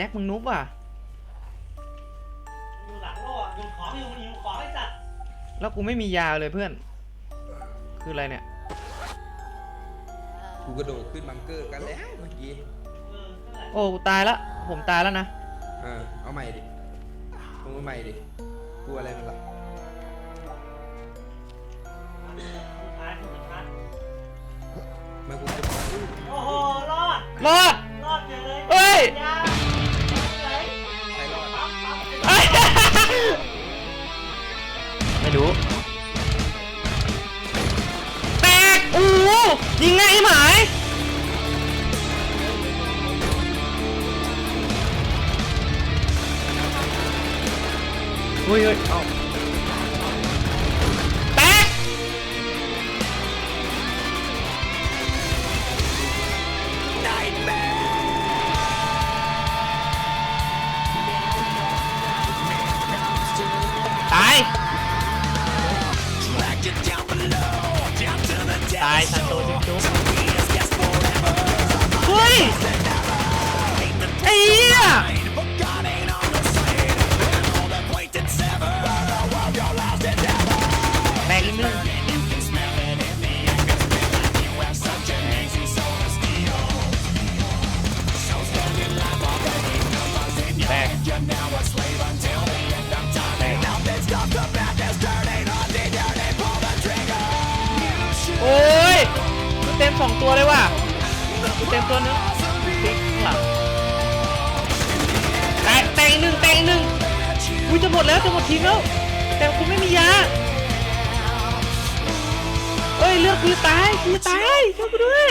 จ็คมึงนุ๊บว่ะ อยู่หลังโล่อะอยู่ของอยู่อยู่ของไอ้สัตว์แล้วกูไม่มียาเลยเพื่อน คืออะไรเนี่ย กูกระโดดขึ้นบังเกอร์กันแล้วเมื่อกี้เออนั่นแหละโอ้กูตายละ ผมตายแล้วนะ เออเอาใหม่ดิมึงเอาใหม่ดิกูอะไรมันล่ะสุดท้ายสุดท้ายมากูจะโอ้โหรอดรอด รอดเฉยเลยเฮ้ย ยา เฮ้ยเสองตัวเลยว่ะกูเต็มตัวนึงติ๊กข้างหลังแตกแตกอีกหนึ่งแตกอีกหนึ่งอุ้ยจะหมดแล้วจะหมดทีมแล้ว แต่กูไม่มียาเอ้ยเลือดกูจะตายกูจะตายช่วยกูด้วย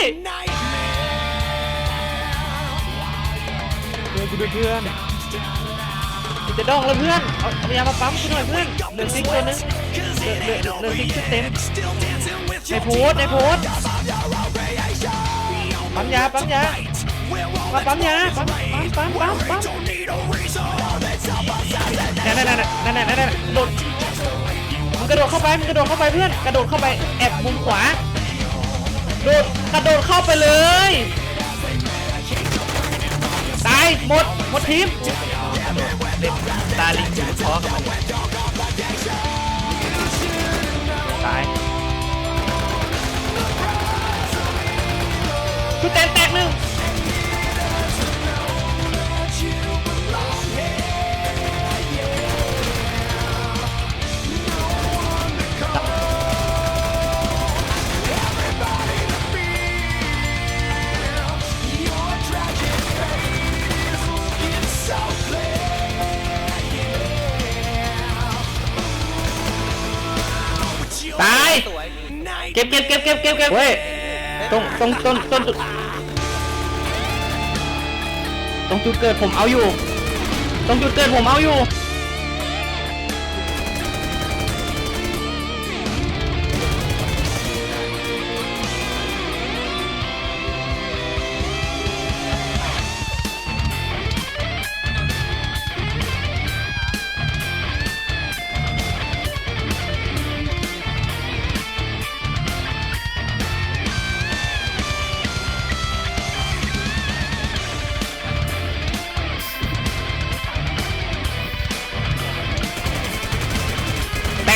ช่วยกูด้วยเพื่อนกูจะดองแล้วเพื่อนเอาเอายามาปั๊มกูหน่อยเพื่อนเหลือซิกตัวนึงเหลือเหลือเหลือซิกชุดเต็มในโพสต์ในโพสต์ ปั๊มยาปั๊มยามาปั๊มยาปั๊มปั๊มปั๊มปั๊มนั่นนั่นนั่นนั่นนั่นนั่นโดดมึงกระโดดเข้าไปมึงกระโดดเข้าไปเพื่อนกระโดดเข้าไปแอบมุมขวาโดดกระโดดเข้าไปเลยตายหมดหมดทีมตาลิงจุดคอกับมันตาย ชุดแตนแตกหนึ่งตายเก็บเก็บเก็บเก็บเก็บเก็บเฮ้ย ตรงตรงต้นต้นจุดตรงจุดเกิดผมเอาอยู่ ตรงจุดเกิดผมเอาอยู่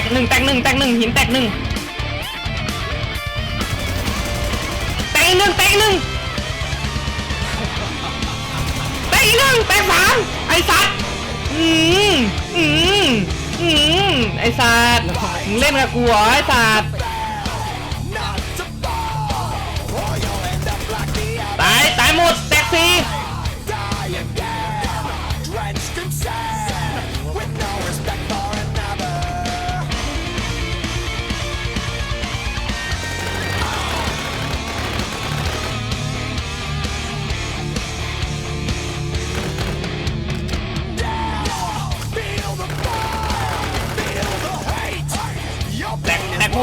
กหนึ่งแตกหนึ่งแตกหนึ่งหินแตกหนึ่งแตกหนึ่งแตกหนึ่งแตกอีกหนึ่งแตกสามไอ้สัตว์อืมอืมอืมไอ้สัตว์มึงเล่นกับกูเหรอไอ้สัตว์ตายตายหมดแตกสี่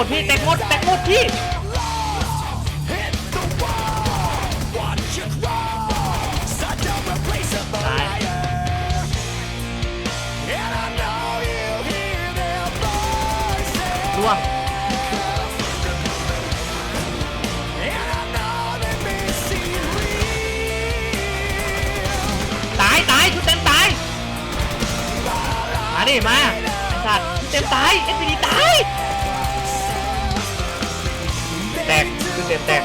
ดพี่แตกหมดแตกหมดพี่ตายร่วงตายตายชุดแดดิมาไอ้สัตว์เต็มตายเอ็นพีดีตาย ตกคือเต็มแตก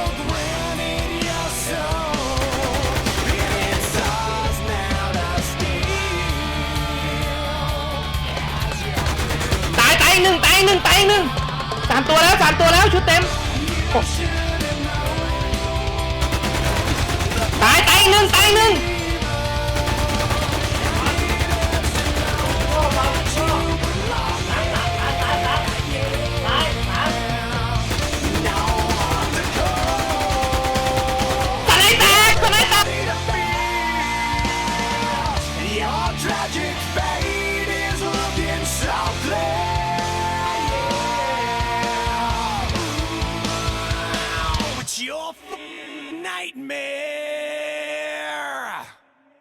ตายตายหนึ่งตายหนึ่งตายหนึ่งสามตัวแล้วสามตัวแล้วชุดเต็มตายตายหนึ่งตายหนึ่ง